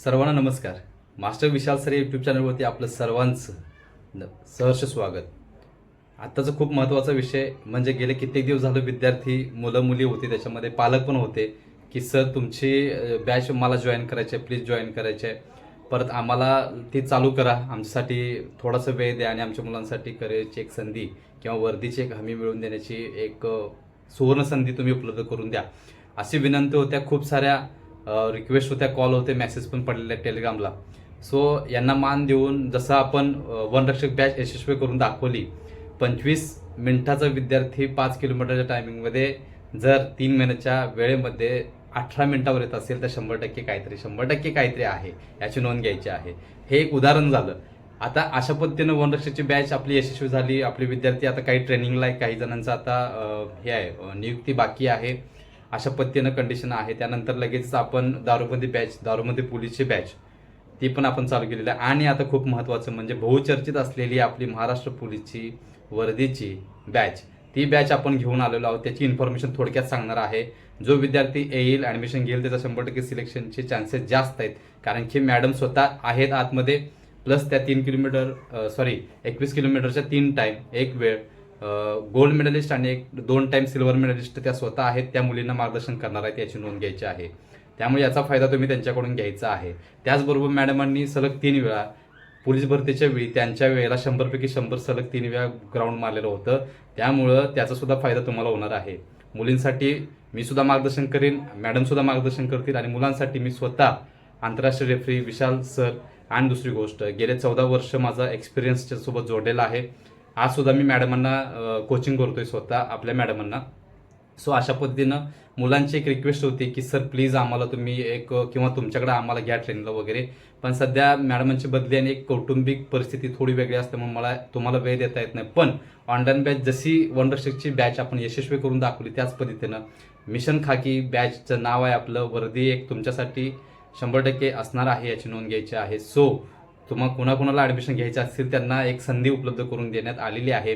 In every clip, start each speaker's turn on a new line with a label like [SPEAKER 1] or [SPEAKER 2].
[SPEAKER 1] सर्वांना नमस्कार. मास्टर विशाल sir YouTube चॅनलवरती आपलं सर्वांचं सहर्ष स्वागत. आत्ताचा खूप महत्त्वाचा विषय म्हणजे गेले कित्येक दिवस झालं विद्यार्थी मुलं मुली होते त्याच्यामध्ये पालक पण होते की सर तुमची बॅच मला जॉईन करायची आहे प्लीज जॉईन करायची आहे. परत आम्हाला ती चालू करा. आमच्यासाठी थोडासा वेळ द्या आणि आमच्या मुलांसाठी करायची एक संधी किंवा वर्दीची एक हमी मिळवून देण्याची एक सुवर्ण संधी तुम्ही उपलब्ध करून द्या. अशी विनंती होत्या. खूप साऱ्या रिक्वेस्ट होत्या कॉल होते मेसेज पण पडलेले टेलिग्रामला सो यांना मान देऊन जसं आपण अ, वनरक्षक बॅच यशस्वी करून दाखवली पंचवीस मिनिटाचा विद्यार्थी पाच किलोमीटरच्या टायमिंगमध्ये जर तीन महिन्याच्या वेळेमध्ये अठरा मिनिटावर येत असेल तर शंभर टक्के काहीतरी शंभर टक्के काहीतरी आहे याची नोंद घ्यायची आहे. हे एक उदाहरण झालं. आता अशा पद्धतीनं वनरक्षकची बॅच आपली यशस्वी झाली आपले विद्यार्थी आता काही ट्रेनिंगला आहे काही जणांचं आता हे आहे नियुक्ती बाकी आहे. अशा पद्धतीनं कंडिशन आहे. त्यानंतर लगेच आपण दारूबंदी बॅच दारूमध्ये पोलीसची बॅच ती पण आपण चालू केलेली आहे. आणि आता खूप महत्त्वाचं म्हणजे बहुचर्चित असलेली आपली महाराष्ट्र पोलीसची वर्दीची बॅच ती बॅच आपण घेऊन आलेलो आहोत. त्याची इन्फॉर्मेशन थोडक्यात सांगणार आहे. जो विद्यार्थी येईल ॲडमिशन घेईल त्याचा शंभर टक्के सिलेक्शनचे चान्सेस जास्त आहेत. कारण की मॅडम स्वतः आहेत आतमध्ये प्लस त्या तीन किलोमीटर सॉरी एकवीस किलोमीटरच्या तीन टाईम एक वेळ. गोल्ड मेडलिस्ट आणि एक दोन टाईम सिल्वर मेडलिस्ट त्या स्वतः आहेत त्या मुलींना मार्गदर्शन करणार आहेत याची नोंद घ्यायची आहे. त्यामुळे याचा फायदा तुम्ही त्यांच्याकडून घ्यायचा आहे. त्याचबरोबर मॅडमांनी सलग तीन वेळा पोलीस भरतीच्या वेळी त्यांच्या वेळेला शंभरपैकी शंभर सलग तीन वेळा ग्राउंड मारलेलं होतं. त्यामुळं त्याचासुद्धा फायदा तुम्हाला होणार आहे. मुलींसाठी मी सुद्धा मार्गदर्शन करीन मॅडमसुद्धा मार्गदर्शन करतील आणि मुलांसाठी मी स्वतः आंतरराष्ट्रीय रेफरी विशाल सर आणि दुसरी गोष्ट गेले चौदा वर्ष माझा एक्सपिरियन्सच्या सोबत जोडलेला आहे. आज सुद्धा मी मॅडमांना कोचिंग करतोय स्वतः आपल्या मॅडमांना. सो अशा पद्धतीनं मुलांची एक रिक्वेस्ट होती की सर प्लीज आम्हाला तुम्ही एक किंवा तुमच्याकडे आम्हाला घ्या ट्रेनिंगला वगैरे. पण सध्या मॅडमांची बदली आणि एक कौटुंबिक परिस्थिती थोडी वेगळी असल्यामुळे मला तुम्हाला वेळ देता येत नाही. पण ऑनलाईन बॅच जशी वनरक्षकची बॅच आपण यशस्वी करून दाखवली त्याच पद्धतीनं मिशन खाकी बॅचचं नाव आहे आपलं वर्दी एक तुमच्यासाठी शंभर टक्के असणार आहे याची नोंद घ्यायची आहे. सो तुम्हाला कुणाकुणाला ॲडमिशन घ्यायचे असतील त्यांना एक संधी उपलब्ध करून देण्यात आलेली आहे.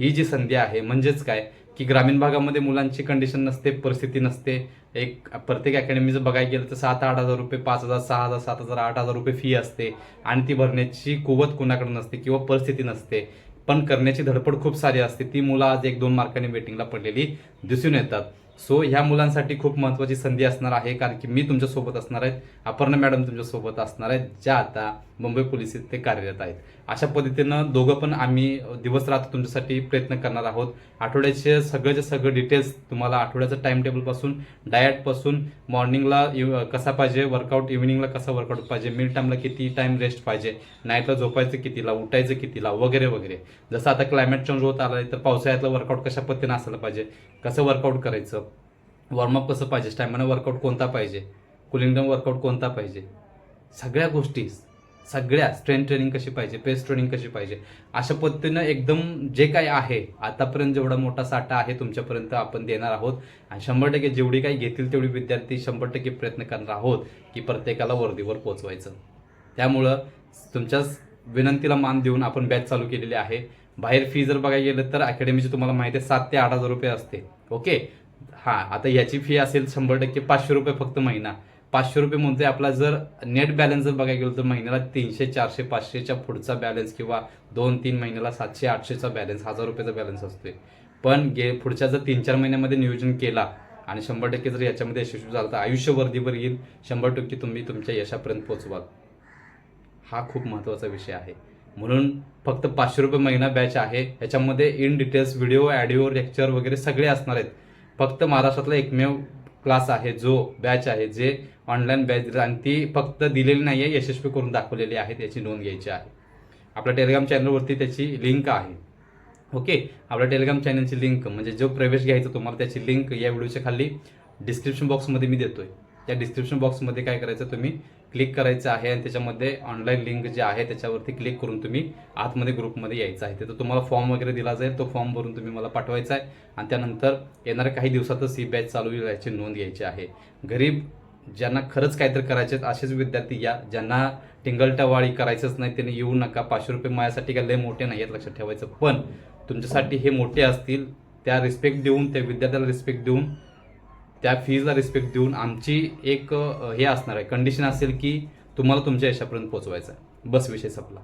[SPEAKER 1] ही जी संधी आहे म्हणजेच काय? की ग्रामीण भागामध्ये मुलांची कंडिशन नसते परिस्थिती नसते. एक प्रत्येक अकॅडमीचं बघायला गेलं तर सात आठ हजार रुपये पाच हजार सहा हजार सात हजार आठ हजार रुपये फी असते. आणि ती भरण्याची कुवत कुणाकडे नसते किंवा परिस्थिती नसते. पण करण्याची धडपड खूप सारी असते. ती मुलं आज एक दोन मार्कांनी वेटिंगला पडलेली दिसून येतात. सो ह्या मुलांसाठी खूप महत्त्वाची संधी असणार आहे. कारण की मी तुमच्यासोबत असणार आहेत अपर्णा मॅडम तुमच्यासोबत असणार आहेत. ज्या आता मुंबई पोलीस ते कार्यरत आहेत. अशा पद्धतीनं दोघं पण आम्ही दिवस रात्र तुमच्यासाठी प्रयत्न करणार आहोत. आठवड्याचे सगळंचे सगळं डिटेल्स तुम्हाला आठवड्याचं टाइम टेबलपासून डायटपासून मॉर्निंगला इव- कसा पाहिजे वर्कआउट इव्हिनिंगला कसा वर्कआउट पाहिजे मिड टाईमला किती टाइम रेस्ट पाहिजे नाईटला झोपायचं कितीला उठायचं कितीला वगैरे वगैरे. जसं आता क्लायमेट चेंज होत आला आहे तर पावसाळ्यातलं वर्कआउट कशा पद्धतीनं असायला पाहिजे कसं वर्कआउट करायचं वॉर्मअप कसं पाहिजे स्टॅमिना वर्कआउट कोणता पाहिजे कुलिंग डाऊन वर्कआउट कोणता पाहिजे सगळ्या गोष्टी सगळ्या स्ट्रेंथ ट्रेनिंग कशी पाहिजे पेस ट्रेनिंग कशी पाहिजे अशा पद्धतीनं एकदम जे काही आहे आतापर्यंत जेवढा मोठा साठा आहे तुमच्यापर्यंत आपण देणार आहोत. आणि शंभर टक्के जेवढी काही घेतील तेवढी विद्यार्थी शंभर टक्के प्रयत्न करणार आहोत की प्रत्येकाला वर्दीवर पोचवायचं त्यामुळं तुमच्याच विनंतीला मान देऊन आपण बॅच चालू केलेली आहे. बाहेर फी जर बघायला गेलं तर अकॅडमीची तुम्हाला माहिती आहे सात ते आठ हजार रुपये असते. ओके हां आता याची फी असेल शंभर टक्के पाचशे रुपये फक्त महिना. पाचशे रुपये म्हणतोय आपला जर नेट बॅलन्स जर बघायला गेलो तर महिन्याला तीनशे चारशे पाचशेच्या पुढचा बॅलन्स किंवा दोन तीन महिन्याला सातशे आठशेचा बॅलन्स हजार रुपयाचा बॅलन्स असतोय. पण गे पुढच्या जर तीन चार महिन्यामध्ये नियोजन केला आणि शंभर टक्के जर याच्यामध्ये यशस्वी झाला तर आयुष्य वर्दीवर येईल. शंभर टक्के तुम्ही तुमच्या यशापर्यंत पोचवाल हा खूप महत्त्वाचा विषय आहे. म्हणून फक्त पाचशे रुपये महिना बॅच आहे. याच्यामध्ये in details video audio lecture वगैरे सगळे असणार आहेत. फक्त महाराष्ट्रातला एकमेव क्लास आहे जो बॅच आहे जे ऑनलाईन बॅच आणि ती फक्त दिलेली नाही आहे यशस्वी करून दाखवलेली आहे त्याची नोंद घ्यायची आहे. आपल्या टेलिग्राम चॅनलवरती त्याची लिंक आहे. ओके आपल्या टेलिग्राम चॅनलची लिंक म्हणजे जो प्रवेश घ्यायचा तुम्हाला त्याची लिंक या व्हिडिओच्या खाली डिस्क्रिप्शन बॉक्समध्ये मी देतोय. त्या डिस्क्रिप्शन बॉक्समध्ये काय करायचं तुम्ही क्लिक करायचं आहे आणि त्याच्यामध्ये ऑनलाईन लिंक जे आहे त्याच्यावरती क्लिक करून तुम्ही आतमध्ये ग्रुपमध्ये यायचं आहे. तिथं तुम्हाला फॉर्म वगैरे दिला जाईल तो फॉर्म भरून तुम्ही मला पाठवायचा आहे. आणि त्यानंतर येणाऱ्या काही दिवसातच ही बॅच चालू होईल याची नोंद घ्यायची आहे. गरीब ज्यांना खरंच काहीतरी करायचे आहेत असेच विद्यार्थी या ज्यांना टिंगलटावाळी करायचंच नाही त्यांनी येऊ नका. पाचशे रुपये माझ्यासाठी काय लय मोठे नाही आहेत लक्षात ठेवायचं. पण तुमच्यासाठी हे मोठे असतील त्या रिस्पेक्ट देऊन त्या विद्यार्थ्याला रिस्पेक्ट देऊन त्या फीजला रिस्पेक्ट देऊन आमची एक हे असणार आहे. कंडिशन असेल की तुम्हाला तुमच्या यशापर्यंत पोचवायचं आहे. बस विषय संपला.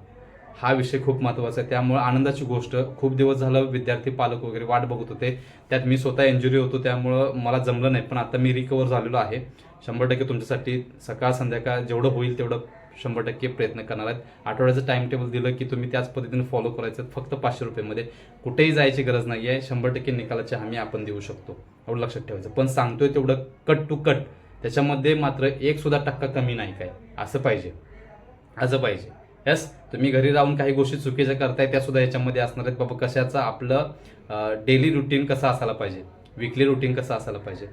[SPEAKER 1] हा विषय खूप महत्त्वाचा आहे. त्यामुळे आनंदाची गोष्ट खूप दिवस झालं विद्यार्थी पालक वगैरे वाट बघत होते. त्यात मी स्वतः इंजुरी होतो त्यामुळं मला जमलं नाही. पण आता मी रिकवर झालेलो आहे. शंभर टक्के तुमच्यासाठी सकाळ संध्याकाळ जेवढं होईल तेवढं शंभर टक्के प्रयत्न करणार आहेत. आठवड्याचं टाइम टेबल दिलं की तुम्ही त्याच पद्धतीने फॉलो करायचं फक्त पाचशे रुपयेमध्ये कुठेही जायची गरज नाही आहे शंभर टक्के निकालाची हमी आपण देऊ शकतो. एवढं लक्षात ठेवायचं. पण सांगतोय तेवढं कट टू कट त्याच्यामध्ये मात्र एक सुद्धा टक्का कमी नाही काय असं पाहिजे. असं पाहिजे. यस तुम्ही घरी राहून काही गोष्टी चुकीच्या करताय त्या सुद्धा याच्यामध्ये असणार आहेत. बाबा कशाचं आपलं डेली रुटीन कसं असायला पाहिजे? विकली रुटीन कसं असायला पाहिजे?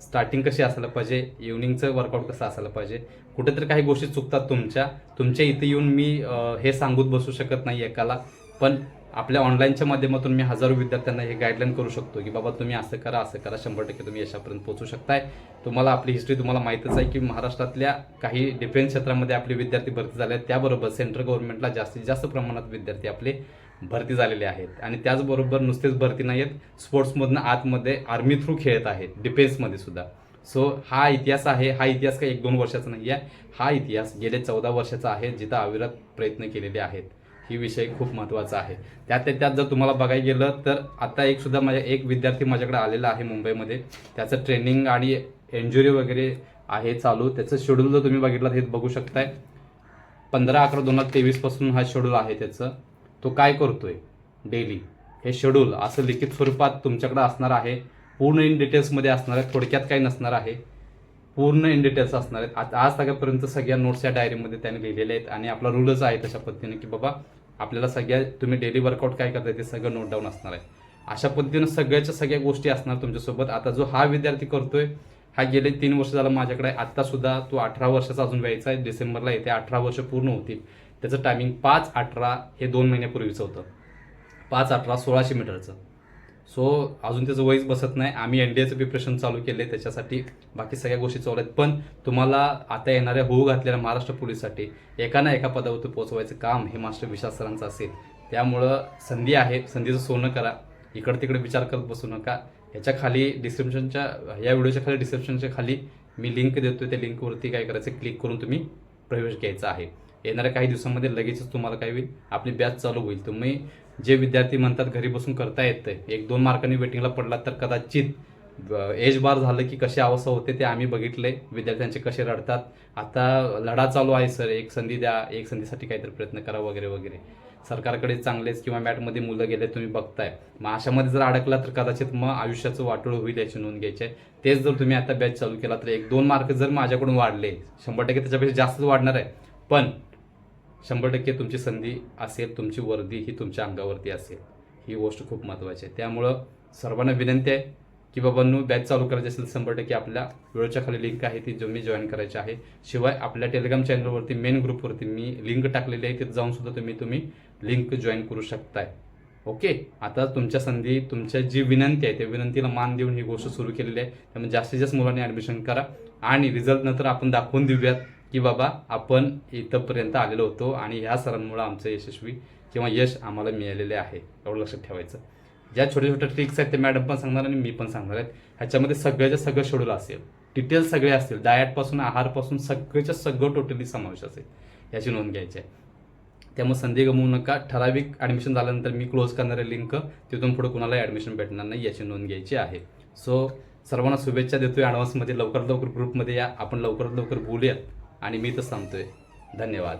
[SPEAKER 1] स्टार्टिंग कशी असायला पाहिजे? इव्हनिंगचं वर्कआउट कसं असायला पाहिजे? कुठेतरी काही गोष्टी चुकतात तुमच्या. तुमच्या इथे येऊन मी हे सांगूत बसू शकत नाही एकाला. पण आपल्या ऑनलाईनच्या माध्यमातून मी हजारो विद्यार्थ्यांना हे गाईडलाईन करू शकतो की बाबा तुम्ही असं करा असं करा. शंभर टक्के तुम्ही यशापर्यंत पोहोचू शकताय. तुम्हाला आपली हिस्ट्री तुम्हाला माहीतच आहे की महाराष्ट्रातल्या काही डिफेन्स क्षेत्रामध्ये आपले विद्यार्थी भरती झाले आहेत. त्याबरोबर सेंट्रल गव्हर्नमेंटला जास्तीत जास्त प्रमाणात विद्यार्थी आपले भरती झालेले आहेत. आणि त्याचबरोबर नुसतेच भरती नाही आहेत स्पोर्ट्समधनं आतमध्ये आर्मी थ्रू खेळत आहेत डिफेन्समध्ये सुद्धा. सो हा इतिहास आहे हा इतिहास काही एक दोन वर्षाचा नाही आहे हा इतिहास गेले चौदा वर्षाचा आहे जिथं अविरत प्रयत्न केलेले आहेत. ही विषय खूप महत्त्वाचा आहे. त्यात त्यात जर तुम्हाला बघायला गेलं तर आता एक सुद्धा माझ्या एक विद्यार्थी माझ्याकडे आलेला आहे मुंबईमध्ये. त्याचं ट्रेनिंग आणि इंजुरी वगैरे आहे चालू. त्याचं शेड्यूल जर तुम्ही बघितलं हे बघू शकताय. पंधरा अकरा दोन हजार तेवीसपासून हा शेड्यूल आहे त्याचं. तो काय करतोय? डेली. हे शेड्यूल असं लिखित स्वरूपात तुमच्याकडे असणार आहे. पूर्ण इन डिटेल्समध्ये असणार आहे. थोडक्यात काही नसणार आहे. पूर्ण इन डिटेल्स असणार आहेत. आता आज सगळ्यापर्यंत सगळ्या नोट्स या डायरीमध्ये त्याने लिहिलेल्या आहेत आणि आपला रूलच आहे तशा पद्धतीने की बाबा आपल्याला सगळ्या तुम्ही डेली वर्कआउट काय करताय ते सगळं नोट डाऊन असणार आहे. अशा पद्धतीनं सगळ्याच्या सगळ्या गोष्टी असणार तुमच्यासोबत. आता जो हा विद्यार्थी करतोय हा गेले तीन वर्ष झाला माझ्याकडे. आत्तासुद्धा तो अठरा वर्षाचा अजून व्हायचा आहे. डिसेंबरला येते. अठरा वर्ष पूर्ण होतील. त्याचं टायमिंग पाच अठरा हे दोन महिन्यापूर्वीचं होतं. पाच अठरा सोळाशे मीटरचं. सो अजून त्याचं वयच बसत नाही. आम्ही एन डी एचं प्रिपरेशन चालू केले त्याच्यासाठी बाकी सगळ्या गोष्टी चालू आहेत. पण तुम्हाला आता येणाऱ्या होऊ घातलेल्या महाराष्ट्र पोलीससाठी एका ना एका पदावरती पोहोचवायचं काम हे मास्टर विशाल सरांचं असेल. त्यामुळं संधी आहे. संधीचं सोनं करा. इकडं तिकडे विचार करत बसू नका. ह्याच्या खाली डिस्क्रिप्शनच्या या व्हिडिओच्या खाली डिस्क्रिप्शनच्या खाली मी लिंक देतो त्या लिंकवरती काय करायचं क्लिक करून तुम्ही प्रवेश घ्यायचा आहे. येणाऱ्या काही दिवसांमध्ये लगेचच तुम्हाला काय होईल? आपली बॅच चालू होईल. तुम्ही जे विद्यार्थी म्हणतात घरी बसून करता येतंय एक दोन मार्कांनी वेटिंगला पडला तर कदाचित एज बार झालं की कशी अवस्था होते ते आम्ही बघितले विद्यार्थ्यांचे कसे रडतात. आता लढा चालू आहे सर एक संधी द्या एक संधीसाठी काहीतरी प्रयत्न करा वगैरे वगैरे. सरकारकडे चांगलेच किंवा मॅटमध्ये मुलं गेले तुम्ही बघताय. मग अशामध्ये जर अडकला तर कदाचित मग आयुष्याचं वाटोळ होईल याची नोंद घ्यायची. आहे तेच जर तुम्ही आता बॅच चालू केला तर एक दोन मार्क जर माझ्याकडून वाढले शंभर टक्के त्याच्यापेक्षा जास्तच वाढणार आहे. पण शंभर टक्के तुमची संधी असेल तुमची वर्दी ही तुमच्या अंगावरती असेल. ही गोष्ट खूप महत्त्वाची आहे. त्यामुळं सर्वांना विनंती आहे की बाबांनो बॅच चालू करायची असेल तर शंभर टक्के आपल्या वेळच्या खाली लिंक आहे ती जो मी जॉईन करायची आहे. शिवाय आपल्या टेलिग्राम चॅनलवरती मेन ग्रुपवरती मी लिंक टाकलेली आहे तिथे जाऊनसुद्धा तुम्ही तुम्ही लिंक जॉईन करू शकताय. ओके आता तुमच्या संधी तुमच्या जी विनंती आहे त्या विनंतीला मान देऊन ही गोष्ट सुरू केलेली आहे. त्यामुळे जास्तीत जास्त मुलांनी ॲडमिशन करा. आणि रिझल्ट नंतर आपण दाखवून देऊयात. की बाबा आपण इथंपर्यंत आलेलो होतो आणि ह्या सरांमुळे आमचं यशस्वी किंवा यश आम्हाला मिळालेले आहे एवढं लक्षात ठेवायचं. ज्या छोट्या छोट्या ट्रिक्स आहेत ते मॅडम पण सांगणार आणि मी पण सांगणार आहेत. ह्याच्यामध्ये सगळ्याच्या सगळं शेड्यूल असेल डिटेल्स सगळे असतील डायटपासून आहारपासून सगळ्याच्या सगळं टोटली समावेश असेल याची नोंद घ्यायची आहे. त्यामुळे संधी गमवू नका. ठराविक ॲडमिशन झाल्यानंतर मी क्लोज करणारे लिंक तिथून पुढे कुणालाही ॲडमिशन भेटणार नाही याची नोंद घ्यायची आहे. सो सर्वांना शुभेच्छा देतोय ॲडव्हान्समध्ये लवकरात लवकर ग्रुपमध्ये या. आपण लवकरात लवकर बोलूयात. आणि मी तर सांगतोय धन्यवाद.